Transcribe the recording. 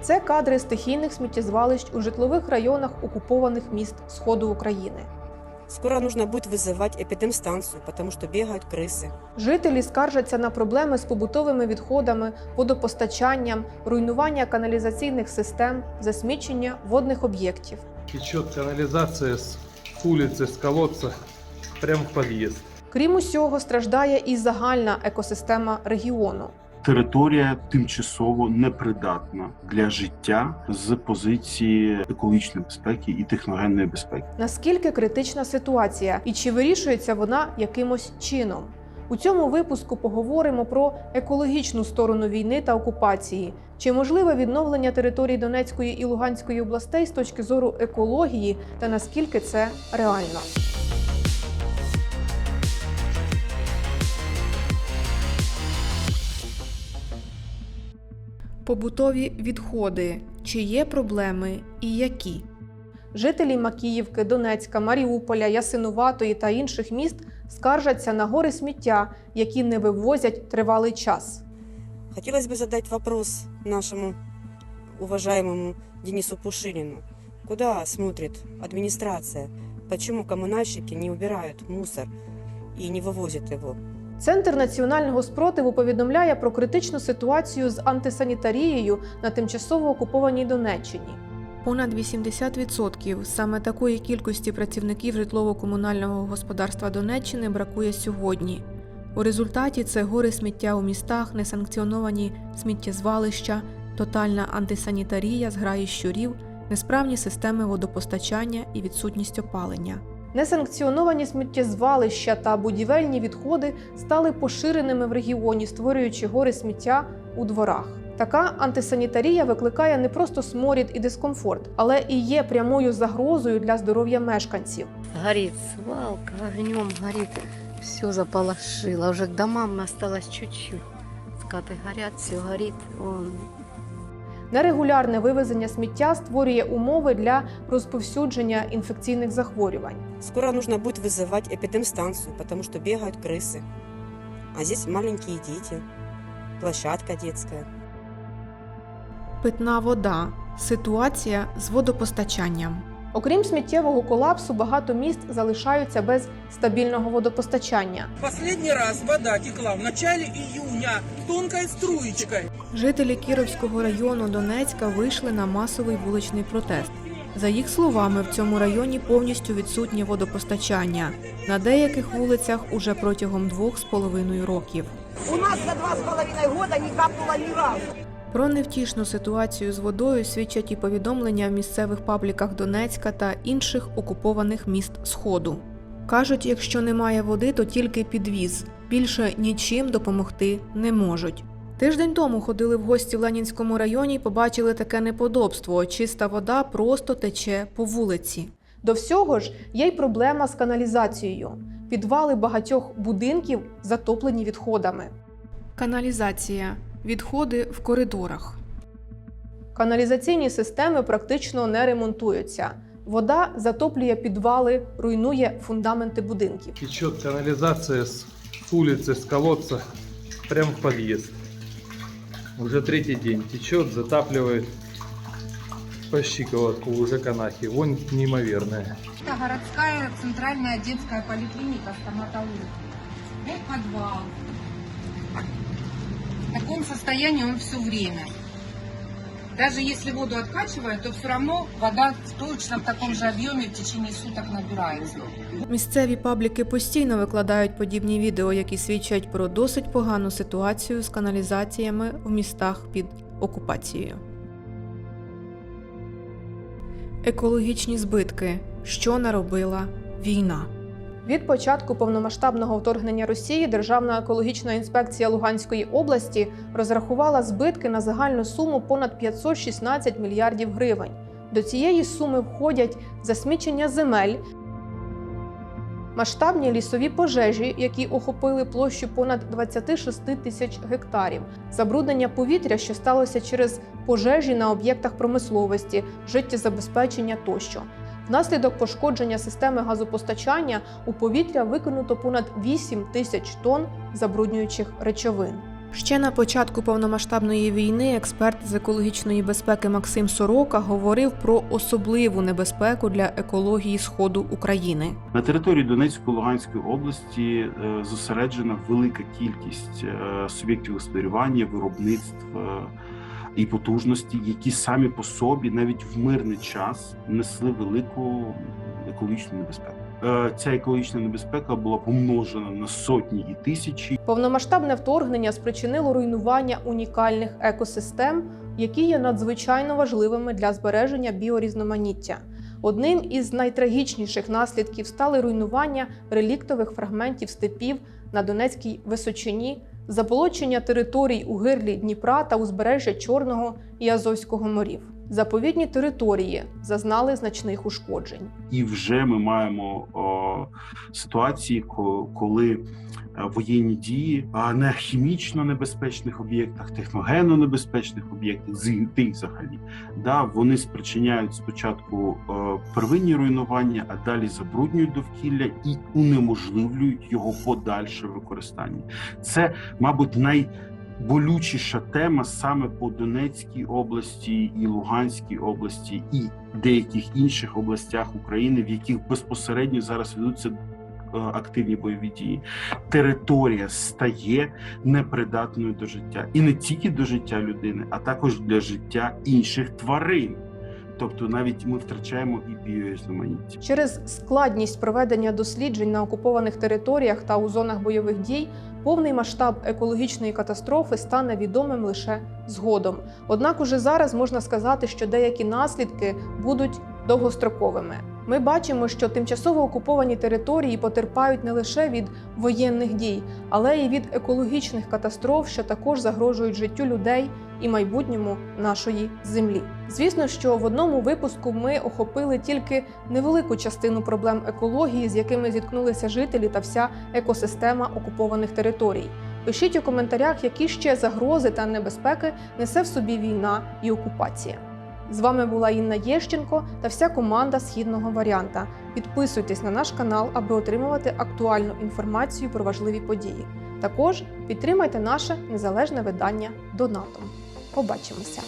Це кадри стихійних сміттєзвалищ у житлових районах окупованих міст Сходу України. Скоро нужно будет вызывать эпидемстанцию, потому что бегают крысы. Жителі скаржаться на проблеми з побутовими відходами, водопостачанням, руйнування каналізаційних систем, засмічення водних об'єктів. Течет канализация с улицы, с колодца, прямо в подъезд. Крім усього, страждає і загальна екосистема регіону. Територія тимчасово непридатна для життя з позиції екологічної безпеки і техногенної безпеки. Наскільки критична ситуація і чи вирішується вона якимось чином? У цьому випуску поговоримо про екологічну сторону війни та окупації, чи можливе відновлення територій Донецької і Луганської областей з точки зору екології та наскільки це реально. Побутові відходи. Чи є проблеми і які? Жителі Макіївки, Донецька, Маріуполя, Ясинуватої та інших міст скаржаться на гори сміття, які не вивозять тривалий час. Хотелось бы задать вопрос нашему уважаемому Денису Пушилину. Куда смотрит администрация? Почему коммунальщики не убирают мусор и не вывозят его? Центр національного спротиву повідомляє про критичну ситуацію з антисанітарією на тимчасово окупованій Донеччині. Понад 80% саме такої кількості працівників житлово-комунального господарства Донеччини бракує сьогодні. У результаті це гори сміття у містах, несанкціоновані сміттєзвалища, тотальна антисанітарія, зграї щурів, несправні системи водопостачання і відсутність опалення. Несанкціоновані сміттєзвалища та будівельні відходи стали поширеними в регіоні, створюючи гори сміття у дворах. Така антисанітарія викликає не просто сморід і дискомфорт, але і є прямою загрозою для здоров'я мешканців. Горит свалка, огнем горит. Все заполошило. Уже к домам осталось чуть-чуть. Скаты горят, все горит. Вон. Нерегулярне вивезення сміття створює умови для розповсюдження інфекційних захворювань. Скоро нужно будет вызывать эпидемстанцию, потому что бегают крысы. А здесь маленькие дети, площадка детская. Питна вода. Ситуація з водопостачанням. Окрім сміттєвого колапсу, багато міст залишаються без стабільного водопостачання. Последний раз вода текла в начале июня тонкой струечкой. Жителі Кіровського району Донецька вийшли на масовий вуличний протест. За їх словами, в цьому районі повністю відсутнє водопостачання. На деяких вулицях уже протягом двох з половиною років. У нас за два с половиной года не капнуло ни разу. Про невтішну ситуацію з водою свідчать і повідомлення в місцевих пабліках Донецька та інших окупованих міст Сходу. Кажуть, якщо немає води, то тільки підвіз. Більше нічим допомогти не можуть. Тиждень тому ходили в гості в Ленінському районі і побачили таке неподобство: чиста вода просто тече по вулиці. До всього ж є й проблема з каналізацією. Підвали багатьох будинків затоплені відходами. Каналізація. Відходи в коридорах. Каналізаційні системи практично не ремонтуються. Вода затоплює підвали, руйнує фундаменти будинків. Течет канализация с улицы, с колодца, прямо в подъезд. Уже третий день течет, затапливает по щиколотку уже канахи. Вонь неимоверная. Это городская центральная детская поликлиника стоматологии. Вот подвал. В таком состоянии он все время. Даже если воду откачивают, то все равно вода точно в таком же объеме в течение суток набирается. Місцеві пабліки постійно викладають подібні відео, які свідчать про досить погану ситуацію з каналізаціями в містах під окупацією. Екологічні збитки. Що наробила війна? Від початку повномасштабного вторгнення Росії Державна екологічна інспекція Луганської області розрахувала збитки на загальну суму понад 516 мільярдів гривень. До цієї суми входять засмічення земель, масштабні лісові пожежі, які охопили площу понад 26 тисяч гектарів, забруднення повітря, що сталося через пожежі на об'єктах промисловості, життєзабезпечення тощо. Внаслідок пошкодження системи газопостачання у повітря викинуто понад 8 тисяч тонн забруднюючих речовин. Ще на початку повномасштабної війни експерт з екологічної безпеки Максим Сорока говорив про особливу небезпеку для екології сходу України. На території Донецької Луганської області е, зосереджена велика кількість е, суб'єктів господарювання, виробництв е, і потужності, які самі по собі навіть в мирний час несли велику екологічну небезпеку. Е, Ця екологічна небезпека була помножена на сотні і тисячі. Повномасштабне вторгнення спричинило руйнування унікальних екосистем, які є надзвичайно важливими для збереження біорізноманіття. Одним із найтрагічніших наслідків стали руйнування реліктових фрагментів степів на Донецькій Височині, заболочення територій у гирлі Дніпра та узбережжя Чорного і Азовського морів. Заповідні території зазнали значних ушкоджень. І вже ми маємо о, ситуації, коли е, воєнні дії на хімічно небезпечних об'єктах, техногенно небезпечних об'єктах, з тих взагалі, да, вони спричиняють спочатку е, первинні руйнування, а далі забруднюють довкілля і унеможливлюють його подальше використання. Це, мабуть, най болючіша тема саме по Донецькій області і Луганській області, і деяких інших областях України, в яких безпосередньо зараз ведуться е, активні бойові дії. Територія стає непридатною до життя, і не тільки до життя людини, а також для життя інших тварин. Тобто, навіть ми втрачаємо і біорізноманіття. Через складність проведення досліджень на окупованих територіях та у зонах бойових дій повний масштаб екологічної катастрофи стане відомим лише згодом. Однак уже зараз можна сказати, що деякі наслідки будуть довгостроковими. Ми бачимо, що тимчасово окуповані території потерпають не лише від воєнних дій, але й від екологічних катастроф, що також загрожують життю людей і майбутньому нашої землі. Звісно, що в одному випуску ми охопили тільки невелику частину проблем екології, з якими зіткнулися жителі та вся екосистема окупованих територій. Пишіть у коментарях, які ще загрози та небезпеки несе в собі війна і окупація. З вами була Інна Єщенко та вся команда східного варіанта. Підписуйтесь на наш канал, аби отримувати актуальну інформацію про важливі події. Також підтримайте наше незалежне видання донатом. Побачимося!